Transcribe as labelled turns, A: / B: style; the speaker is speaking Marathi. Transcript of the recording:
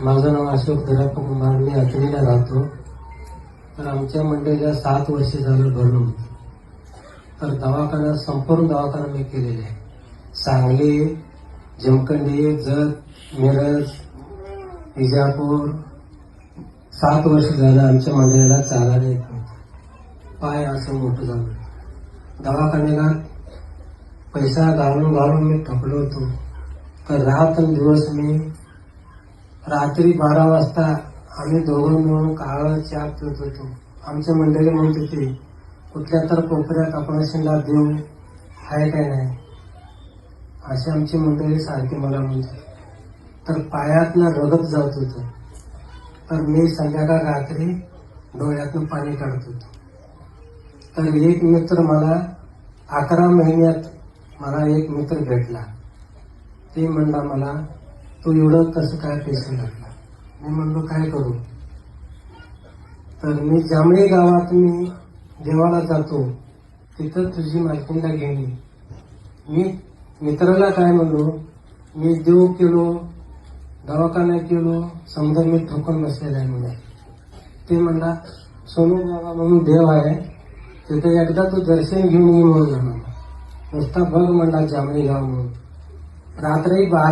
A: माझं नाव अशोक धरप्पा कुंभार. मी अकलीला राहतो. तर आमच्या मंडळीला सात वर्ष झालं भरून. तर दवाखाना संपूर्ण दवाखाना मी केलेले आहे. सांगली जमखंडी जत मिरज विजापूर सात वर्ष झालं आमच्या मंडळीला चालायला येत नव्हतं. पाय असं मोठं झालं. दवाखान्याला पैसा घालून घालून मी थकलो होतो. तर रात आणि दिवस मी. रात्री बारा वाजता आम्ही दोघं मिळून काळा चहा पित होतो. आमच्या मंडळी म्हणत होती कुठल्या तर कोपऱ्यात ऑपरेशनला देऊ आहे काय नाही? अशी आमची मंडळी सारखी मला म्हणते तर पायातनं रगत जात होतं. तर मी संध्याकाळ रात्री डोळ्यातून पाणी काढत होतो. तर एक मित्र मला अकरा महिन्यात मला एक मित्र भेटला. ते म्हणला मला तू एवढं कसं काय पैसे लागला मी म्हणलो काय करू? तर मी जांभळी गावात मी देवाला जातो. तिथं तुझी मालकीला घेऊन मी मित्राला काय म्हणलो मी देव केलो दवाखाना केलो समजा मी ठोकून बसलेला आहे म्हणून. ते म्हणला सोनू बाबा म्हणून देव आहे तिथे एकदा तू दर्शन घेऊन ये म्हणून. म्हणला नुसता बघ म्हणला जांभळी गाव म्हणून. रात्री बारा